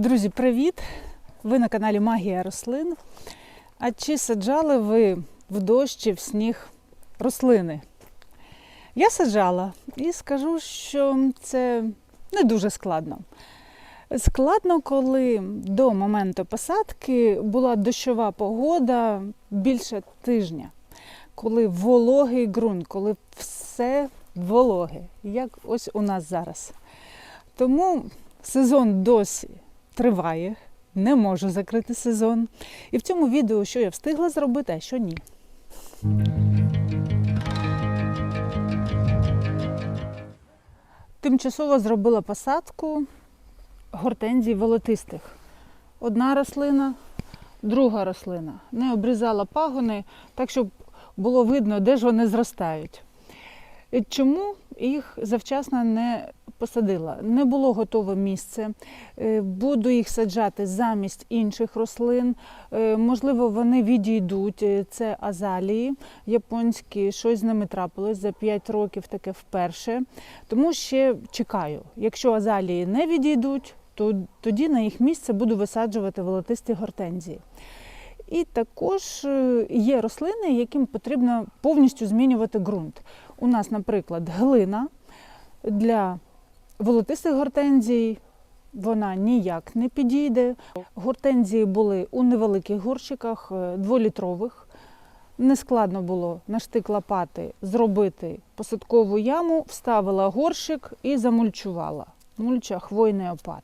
Друзі, привіт! Ви на каналі Магія рослин. А чи саджали ви в дощ чи в сніг рослини? Я саджала і скажу, що це не дуже складно. Складно, коли до моменту посадки була дощова погода більше тижня, коли вологий ґрунт, коли все вологе, як ось у нас зараз. Тому сезон досі триває, не можу закрити сезон. І в цьому відео, що я встигла зробити, а що ні. Тимчасово зробила посадку гортензій волотистих. Одна рослина, друга рослина. Не обрізала пагони, так щоб було видно, де ж вони зростають. Чому їх завчасно не посадила? Не було готове місце. Е, Буду їх саджати замість інших рослин. Е, Можливо, вони відійдуть. Е, Це азалії японські. Щось з ними трапилось за 5 років таке вперше. Тому ще чекаю. Якщо азалії не відійдуть, то тоді на їх місце буду висаджувати волотисті гортензії. І також є рослини, яким потрібно повністю змінювати ґрунт. У нас, наприклад, глина для волотистих гортензій вона ніяк не підійде. Гортензії були у невеликих горщиках, е, дволітрових. Нескладно було на штик лопати зробити посадкову яму, вставила горщик і замульчувала. Мульча хвойний опад.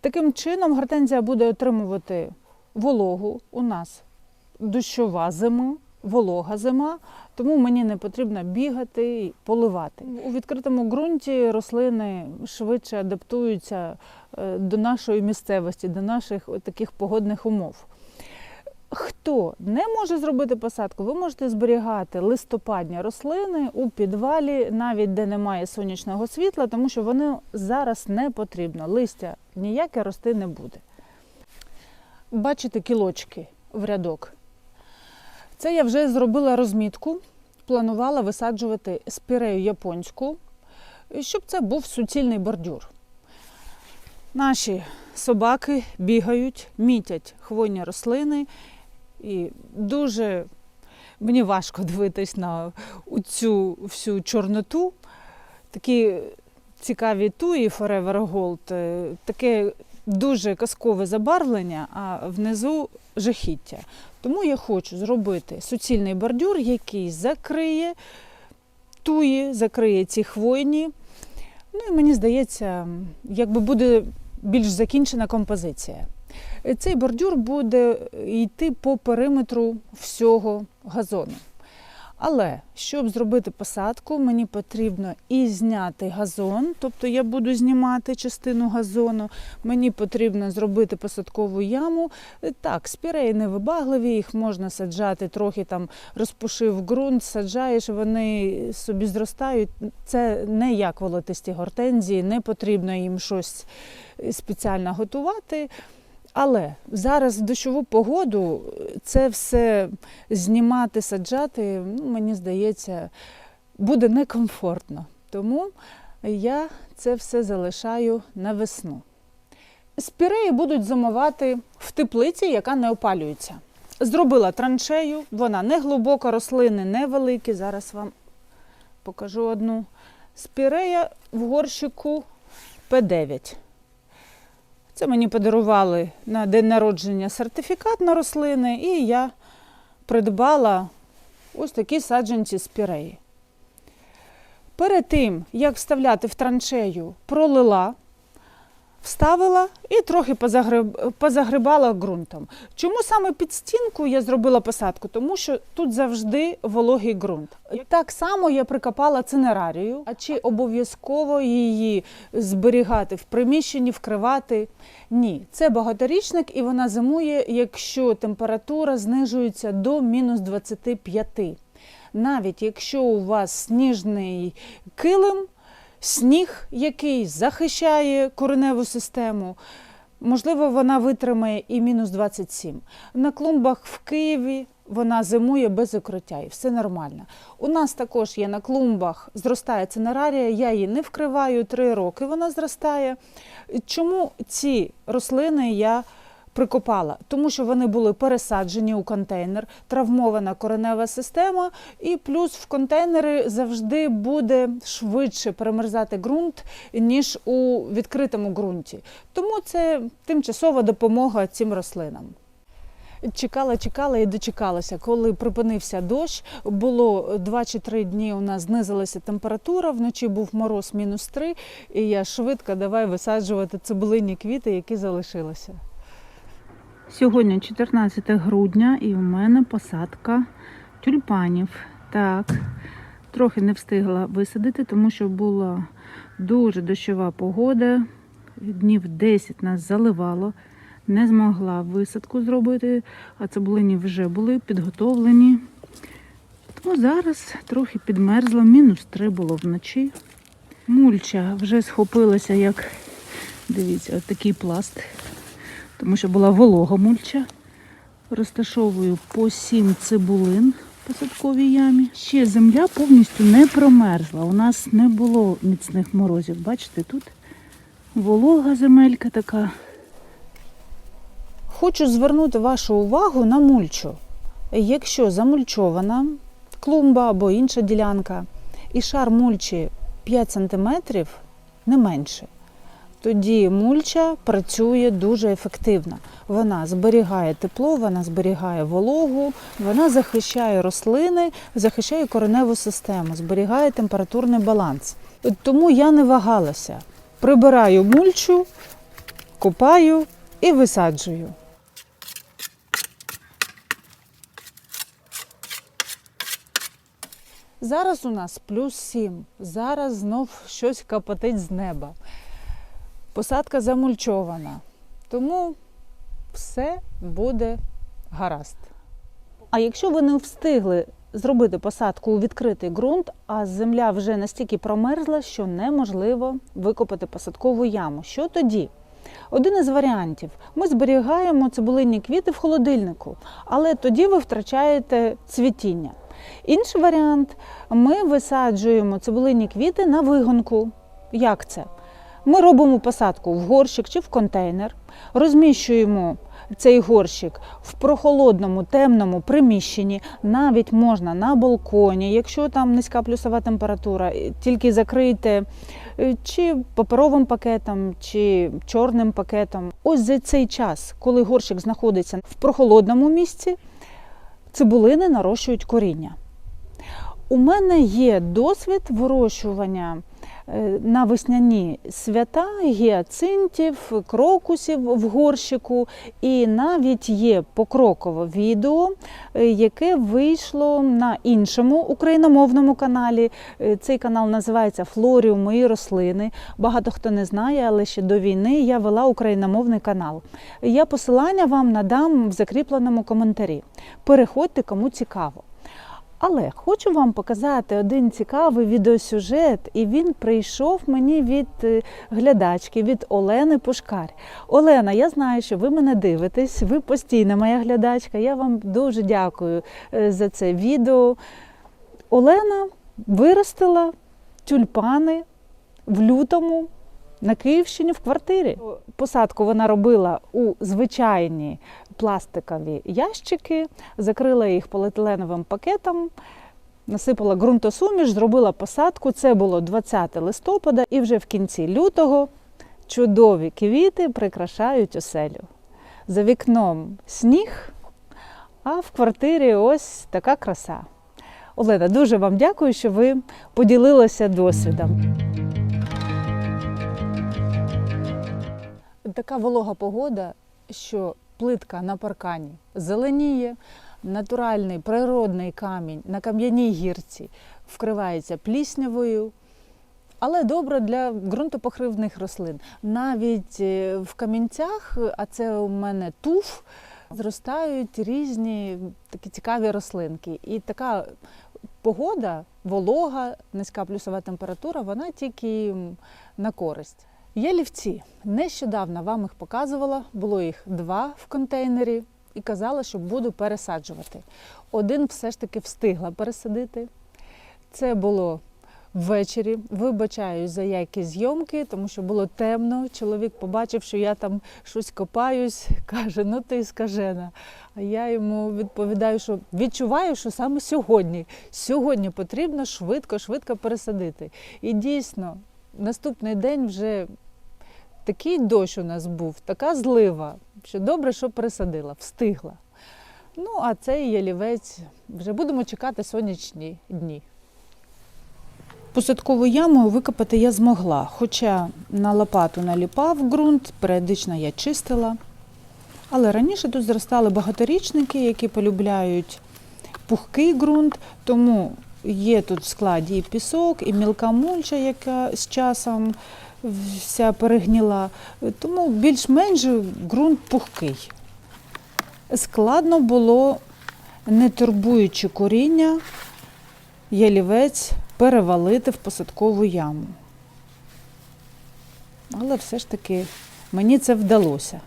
Таким чином гортензія буде отримувати вологу. У нас дощова зима, волога зима, тому мені не потрібно бігати і поливати. У відкритому ґрунті рослини швидше адаптуються е, до нашої місцевості, до наших таких погодних умов. Хто не може зробити посадку, ви можете зберігати листопадні рослини у підвалі, навіть де немає сонячного світла, тому що воно зараз не потрібно. Листя ніяке рости не буде. Бачите кілочки в рядок. Це я вже зробила розмітку, планувала висаджувати спірею японську, щоб це був суцільний бордюр. Наші собаки бігають, мітять хвойні рослини, і дуже мені важко дивитись на цю всю чорноту. Такі цікаві туї Forever Gold, е, таке дуже казкове забарвлення, а внизу жахіття. Тому я хочу зробити суцільний бордюр, який закриє туї, закриє ці хвойні. Ну і мені здається, якби буде більш закінчена композиція. Цей бордюр буде йти по периметру всього газону. Але щоб зробити посадку, мені потрібно і зняти газон, тобто я буду знімати частину газону. Мені потрібно зробити посадкову яму. Так, спіреї невибагливі, їх можна саджати, трохи там розпушив ґрунт, саджаєш, вони собі зростають. Це не як волотисті гортензії, не потрібно їм щось спеціально готувати. Але зараз в дощову погоду це все знімати, саджати, ну, мені здається, буде некомфортно. Тому я це все залишаю на весну. Спіреї будуть зимувати в теплиці, яка не опалюється. Зробила траншею, вона не глибока, рослини невеликі. Зараз вам покажу одну. Спірея в горщику П9. Це мені подарували на день народження сертифікат на рослини, і я придбала ось такі саджанці спіреї. Перед тим, як вставляти в траншею, пролила, вставила і трохи позагриб... позагрибала ґрунтом. Чому саме під стінку я зробила посадку? Тому що тут завжди вологий ґрунт. Так само я прикопала цинерарію, а чи обов'язково її зберігати в приміщенні, вкривати? Ні, це багаторічник і вона зимує, якщо температура знижується до мінус 25. Навіть якщо у вас сніжний килим, сніг, який захищає кореневу систему, Можливо, вона витримає і мінус 27. На клумбах в Києві вона зимує без укриття, і все нормально. У нас також є на клумбах зростає цинерарія, я її не вкриваю три роки. Вона зростає. Чому ці рослини я прикопала? Тому що вони були пересаджені у контейнер, травмована коренева система, і плюс в контейнери завжди буде швидше перемерзати ґрунт, ніж у відкритому ґрунті. Тому це тимчасова допомога цим рослинам. Чекала, чекала і дочекалася. Коли припинився дощ, було 2 чи 3 дні. У нас знизилася температура. Вночі був мороз мінус 3, і я швидко давай висаджувати цибулині квіти, які залишилися. Сьогодні 14 грудня, і у мене посадка тюльпанів. Так, трохи не встигла висадити, тому що була дуже дощова погода. Днів 10 нас заливало. Не змогла висадку зробити, а цибулині вже були підготовлені. Тому зараз трохи підмерзло, мінус 3 було вночі. Мульча вже схопилася, як дивіться, от такий пласт, тому що була волога мульча. Розташовую по 7 цибулин в посадковій ямі. Ще земля повністю не промерзла. У нас не було міцних морозів. Бачите, тут волога земелька така. Хочу звернути вашу увагу на мульчу. Якщо замульчована клумба або інша ділянка, і шар мульчі 5 см не менше, тоді мульча працює дуже ефективно. Вона зберігає тепло, вона зберігає вологу, вона захищає рослини, захищає кореневу систему, зберігає температурний баланс. Тому я не вагалася. Прибираю мульчу, копаю і висаджую. Зараз у нас плюс 7. Зараз знов щось капотить з неба. Посадка замульчована. Тому все буде гаразд. А якщо ви не встигли зробити посадку у відкритий ґрунт, а земля вже настільки промерзла, що неможливо викопати посадкову яму, що тоді? Один із варіантів: ми зберігаємо цибулинні квіти в холодильнику, але тоді ви втрачаєте цвітіння. Інший варіант ми висаджуємо цибулинні квіти на вигонку. Як це? Ми робимо посадку в горщик чи в контейнер, розміщуємо цей горщик в прохолодному, темному приміщенні, навіть можна на балконі, якщо там низька плюсова температура, тільки закрийте чи паперовим пакетом, чи чорним пакетом. Ось за цей час, коли горщик знаходиться в прохолодному місці, цибулини нарощують коріння. У мене є досвід вирощування на весняні свята гіацинтів, крокусів в горщику, і навіть є покрокове відео, е, яке вийшло на іншому україномовному каналі. Е, Цей канал називається Флоріум Мої рослини. Багато хто не знає, але ще до війни я вела україномовний канал. Я посилання вам надам в закріпленому коментарі. Переходьте, кому цікаво. Але хочу вам показати один цікавий відеосюжет, і він прийшов мені від е, глядачки, від Олени Пушкар. Олена, я знаю, що ви мене дивитесь, ви постійна моя глядачка. Я вам дуже дякую е, за це відео. Олена виростила тюльпани в лютому на Київщині в квартирі. Посадку вона робила у звичайні пластикові ящики, закрила їх поліетиленовим пакетом, насипала ґрунтосуміш, зробила посадку. Це було 20 листопада, і вже в кінці лютого чудові квіти прикрашають оселю. За вікном сніг, а в квартирі ось така краса. Олена, дуже вам дякую, що ви поділилися досвідом. Така волога погода, що плитка на паркані зеленіє, натуральний природний камінь на кам'яній гірці вкривається пліснявою. Але добре для ґрунтопокривних рослин. Навіть е, в камінцях, а це у мене туф, зростають різні такі цікаві рослинки. І така погода, волога, низька плюсова температура, вона тільки на користь. Ялівці. Нещодавно вам їх показувала, було їх два в контейнері і казала, що буду пересаджувати. Один все ж таки встигла пересадити. Це було ввечері. Вибачаюсь за якість зйомки, тому що було темно. Чоловік побачив, що я там щось копаюсь, каже: ну ти скажена. А я йому відповідаю, що відчуваю, що саме сьогодні. Сьогодні потрібно швидко, швидко пересадити. І дійсно, наступний день вже такий дощ у нас був, така злива, що добре, що пересадила, встигла. Ну, а цей ялівець вже будемо чекати сонячні дні. Посадкову яму викопати я змогла, хоча на лопату наліпав ґрунт, періодично я чистила. Але раніше тут зростали багаторічники, які полюбляють пухкий ґрунт, тому є тут в складі і пісок, і мілка мульча, яка з часом вся перегніла. Тому більш-менш ґрунт пухкий. Складно було, не турбуючи коріння, ялівець перевалити в посадкову яму. Але все ж таки мені це вдалося.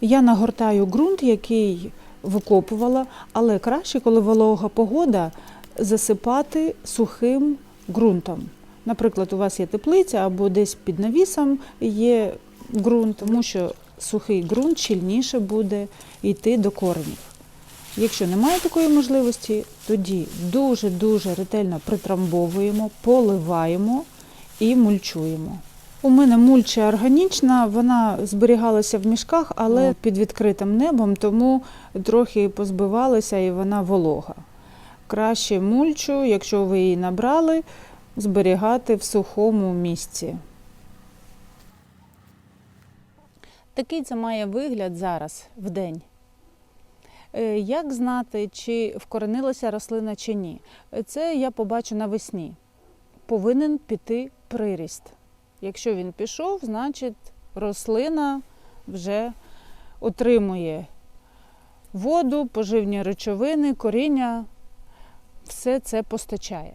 Я нагортаю ґрунт, який викопувала, але краще, коли волога погода, засипати сухим ґрунтом. Наприклад, у вас є теплиця або десь під навісом є ґрунт, тому що сухий ґрунт щільніше буде йти до коренів. Якщо немає такої можливості, тоді дуже-дуже ретельно притрамбовуємо, поливаємо і мульчуємо. У мене мульча органічна, вона зберігалася в мішках, але під відкритим небом, тому трохи позбивалася і вона волога. Краще мульчу, якщо ви її набрали, зберігати в сухому місці. Такий це має вигляд зараз в день. Е, Як знати, чи вкоренилася рослина чи ні? Це я побачу навесні. Повинен піти приріст. Якщо він пішов, значить рослина вже отримує воду, поживні речовини, коріння, все це постачає.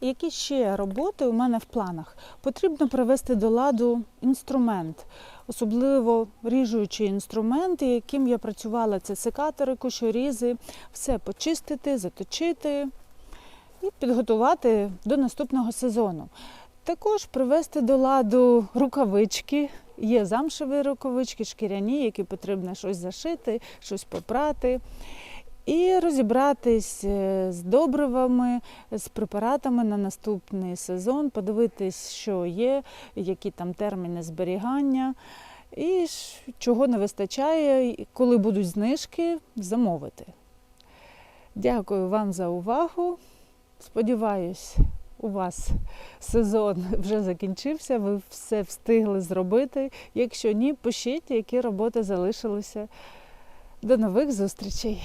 Які ще роботи у мене в планах? Потрібно привести до ладу інструмент, особливо ріжуючі інструменти, яким я працювала. Це секатори, кущорізи, все почистити, заточити і підготувати до наступного сезону. Також привести до ладу рукавички. Є замшеві рукавички, шкіряні, які потрібно щось зашити, щось попрати. І розібратись е, з добривами, з препаратами на наступний сезон, подивитись, що є, які там терміни зберігання, і чого не вистачає, коли будуть знижки, замовити. Дякую вам за увагу. Сподіваюсь, у вас сезон вже закінчився, ви все встигли зробити. Якщо ні, пишіть, які роботи залишилися. До нових зустрічей!